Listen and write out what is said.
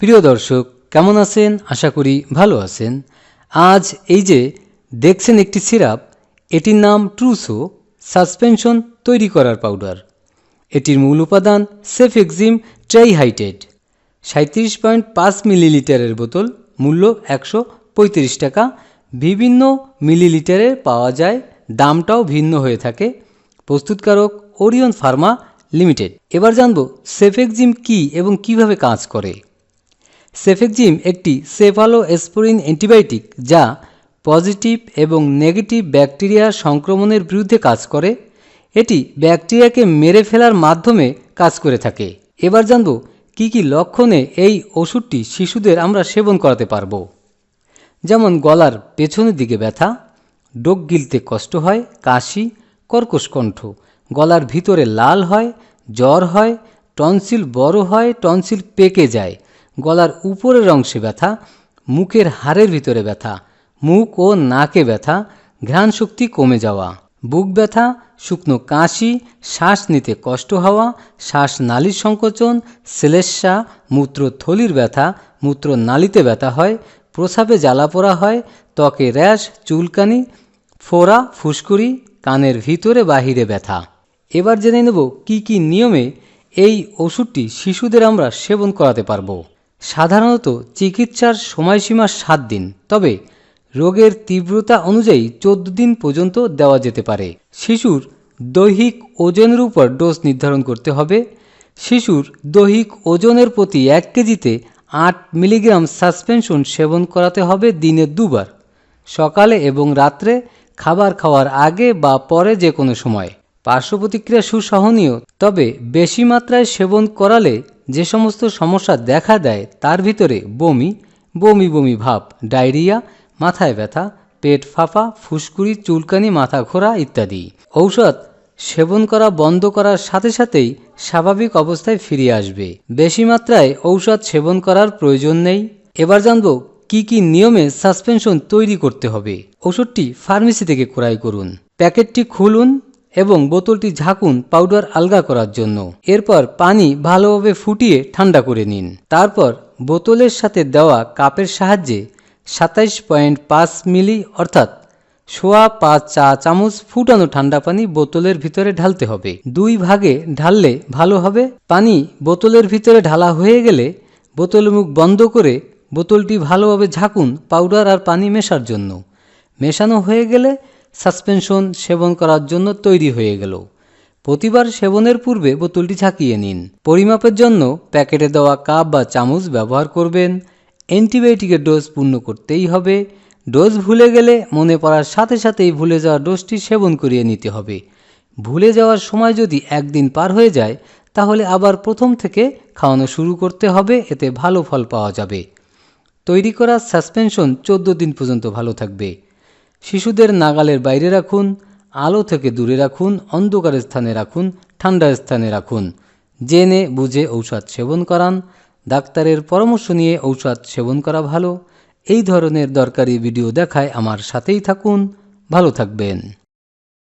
প্রিয় দর্শক, কেমন আছেন? আশা করি ভালো আছেন। আজ এই যে দেখছেন একটি সিরাপ, এটির নাম ট্রুসো, সাসপেনশন তৈরি করার পাউডার। এটির মূল উপাদান সেফএক্সিম ট্রাইহাইটেড সাঁত্রিশ পয়েন্ট পাঁচ মিলিলিটারের বোতল, মূল্য একশো পঁয়ত্রিশ টাকা। বিভিন্ন মিলিলিটারে পাওয়া যায়, দামটাও ভিন্ন হয়ে থাকে। প্রস্তুতকারক ওরিয়ন ফার্মা লিমিটেড। এবার জানব সেফেক্সিম কী এবং কীভাবে কাজ করে। সেফেক্সিম একটি সেফালোস্পোরিন অ্যান্টিবায়োটিক যা পজিটিভ এবং নেগেটিভ ব্যাকটেরিয়া সংক্রমণের বিরুদ্ধে কাজ করে। এটি ব্যাকটেরিয়াকে মেরে ফেলার মাধ্যমে কাজ করে থাকে। এবার জানব কি কি লক্ষণে এই ওষুধটি শিশুদের আমরা সেবন করাতে পারব। যেমন গলার পেছনের দিকে ব্যথা, ডোক গিলতে কষ্ট হয়, কাশি, কর্কশ কণ্ঠ। গলার ভিতরে লাল হয়, জ্বর হয়, টনসিল বড় হয়, টনসিল পেকে যায়। গলার উপরের অংশে ব্যথা, মুখের হাড়ের ভিতরে ব্যথা, মুখ ও নাকে ব্যথা ঘ্রাণ শক্তি কমে যাওয়া, বুক ব্যথা, শুকনো কাশি, শ্বাস নিতে কষ্ট হওয়া, শ্বাস নালীর সংকোচন শ্লেষ্মা মূত্রথলির ব্যথা মূত্র নালীতে ব্যথা হয়, প্রসাবে জ্বালাপোড়া হয়, ত্বকে র্যাশ, চুলকানি, ফোড়া, ফুসকুড়ি, কানের ভিতরে বাহিরে ব্যথা। এবার জেনে নেব কি কি নিয়মে এই ওষুধটি শিশুদের আমরা সেবন করাতে পারব। সাধারণত চিকিৎসার সময়সীমা সাত দিন। তবে রোগের তীব্রতা অনুযায়ী চোদ্দ দিন পর্যন্ত দেওয়া যেতে পারে। শিশুর দৈহিক ওজনের উপর ডোজ নির্ধারণ করতে হবে। শিশুর দৈহিক ওজনের প্রতি এক কেজিতে আট মিলিগ্রাম সাসপেনশন সেবন করাতে হবে দিনে দুবার। সকালে এবং রাত্রে খাবার খাওয়ার আগে বা পরে যে কোনো সময়। পার্শ্ব প্রতিক্রিয়া সুসহনীয়, তবে বেশি মাত্রায় সেবন করালে যে সমস্ত সমস্যা দেখা দেয় তার ভিতরে বমি বমি বমি ভাব, ডায়রিয়া, মাথায় ব্যথা, পেট ফাঁপা, ফুসকুড়ি, চুলকানি, মাথা ঘোরা ইত্যাদি। ঔষধ সেবন করা বন্ধ করার সাথে সাথেই স্বাভাবিক অবস্থায় ফিরে আসবে। বেশি মাত্রায় ঔষধ সেবন করার প্রয়োজন নেই। এবার জানব কি কি নিয়মে সাসপেনশন তৈরি করতে হবে। ওষুধটি ফার্মেসি থেকে ক্রয় করুন। প্যাকেটটি খুলুন। এবং বোতলটি ঝাঁকুন পাউডার আলগা করার জন্য। এরপর পানি ভালোভাবে ফুটিয়ে ঠান্ডা করে নিন। তারপর বোতলের সাথে দেওয়া কাপের সাহায্যে সাতাইশ পয়েন্ট পাঁচ মিলি অর্থাৎ সোয়া পাঁচ চা চামচ ফুটানো ঠান্ডা পানি বোতলের ভিতরে ঢালতে হবে। দুই ভাগে ঢাললে ভালো হবে। পানি বোতলের ভিতরে ঢালা হয়ে গেলে বোতল মুখ বন্ধ করে বোতলটি ভালোভাবে ঝাঁকুন পাউডার আর পানি মেশার জন্য। মেশানো হয়ে গেলে সাসপেনশন সেবন করার জন্য তৈরি হয়ে গেল। প্রতিবার সেবনের পূর্বে বোতলটি ঝাঁকিয়ে নিন। পরিমাপের জন্য প্যাকেটে দেওয়া কাপ বা চামচ ব্যবহার করবেন। অ্যান্টিবায়োটিকের ডোজ পূর্ণ করতেই হবে। ডোজ ভুলে গেলে মনে পড়ার সাথে সাথেই ভুলে যাওয়া ডোজটি সেবন করিয়ে নিতে হবে। ভুলে যাওয়ার সময় যদি একদিন পার হয়ে যায়, তাহলে আবার প্রথম থেকে খাওয়ানো শুরু করতে হবে, এতে ভালো ফল পাওয়া যাবে। তৈরি করা সাসপেনশন চোদ্দ দিন পর্যন্ত ভালো থাকবে। শিশুদের নাগালের বাইরে রাখুন, আলো থেকে দূরে রাখুন, অন্ধকার স্থানে রাখুন, ঠান্ডা স্থানে রাখুন। জেনে বুঝে ঔষধ সেবন করান, ডাক্তারের পরামর্শ নিয়ে ঔষধ সেবন করা ভালো। এই ধরনের দরকারি ভিডিও দেখায় আমার সাথেই থাকুন, ভালো থাকবেন।